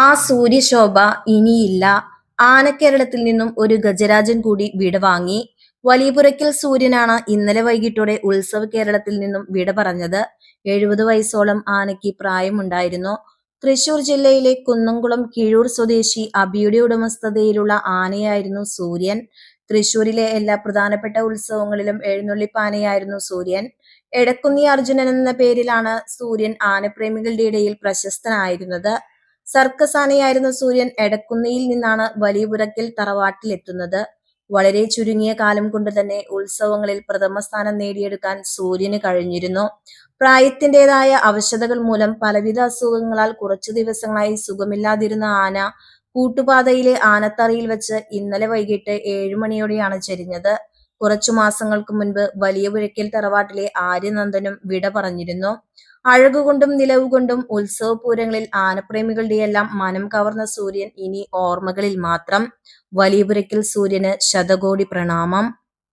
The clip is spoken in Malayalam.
ആ സൂര്യശോഭ ഇനിയില്ല. ആനക്കേരളത്തിൽ നിന്നും ഒരു ഗജരാജൻ കൂടി വിട വാങ്ങി. വലിയപുരയ്ക്കൽ സൂര്യനാണ് ഇന്നലെ വൈകിട്ടോടെ ഉത്സവ കേരളത്തിൽ നിന്നും വിട പറഞ്ഞത്. എഴുപത് വയസ്സോളം ആനയ്ക്ക് പ്രായമുണ്ടായിരുന്നു. തൃശൂർ ജില്ലയിലെ കുന്നംകുളം കിഴൂർ സ്വദേശി അബിയുടെ ഉടമസ്ഥതയിലുള്ള ആനയായിരുന്നു സൂര്യൻ. തൃശൂരിലെ എല്ലാ പ്രധാനപ്പെട്ട ഉത്സവങ്ങളിലും എഴുന്നള്ളിപ്പാനയായിരുന്നു സൂര്യൻ. എടക്കുന്നി അർജുനൻ എന്ന പേരിലാണ് സൂര്യൻ ആനപ്രേമികളുടെ ഇടയിൽ പ്രശസ്തനായിരുന്നത്. സർക്കസ് ആനയായിരുന്ന സൂര്യൻ എടക്കുന്നയിൽ നിന്നാണ് വലിയപുരക്കിൽ തറവാട്ടിലെത്തുന്നത്. വളരെ ചുരുങ്ങിയ കാലം കൊണ്ട് തന്നെ ഉത്സവങ്ങളിൽ പ്രഥമ സ്ഥാനം നേടിയെടുക്കാൻ സൂര്യന് കഴിഞ്ഞിരുന്നു. പ്രായത്തിന്റെതായ അവശതകൾ മൂലം പലവിധ അസുഖങ്ങളാൽ കുറച്ചു ദിവസങ്ങളായി സുഖമില്ലാതിരുന്ന ആന കൂട്ടുപാതയിലെ ആനത്തറയിൽ വെച്ച് ഇന്നലെ വൈകിട്ട് ഏഴുമണിയോടെയാണ് ചരിഞ്ഞത്. കുറച്ചു മാസങ്ങൾക്ക് മുൻപ് വലിയ പുഴയ്ക്കൽ തറവാട്ടിലെ ആര്യനന്ദനും വിട പറഞ്ഞിരുന്നു. അഴകുകൊണ്ടും നിലവുകൊണ്ടും ഉത്സവപൂരങ്ങളിൽ ആനപ്രേമികളുടെയെല്ലാം മനം കവർന്ന സൂര്യൻ ഇനി ഓർമ്മകളിൽ മാത്രം. വലിയപുരയ്ക്കൽ സൂര്യന് ശതകോടി പ്രണാമം.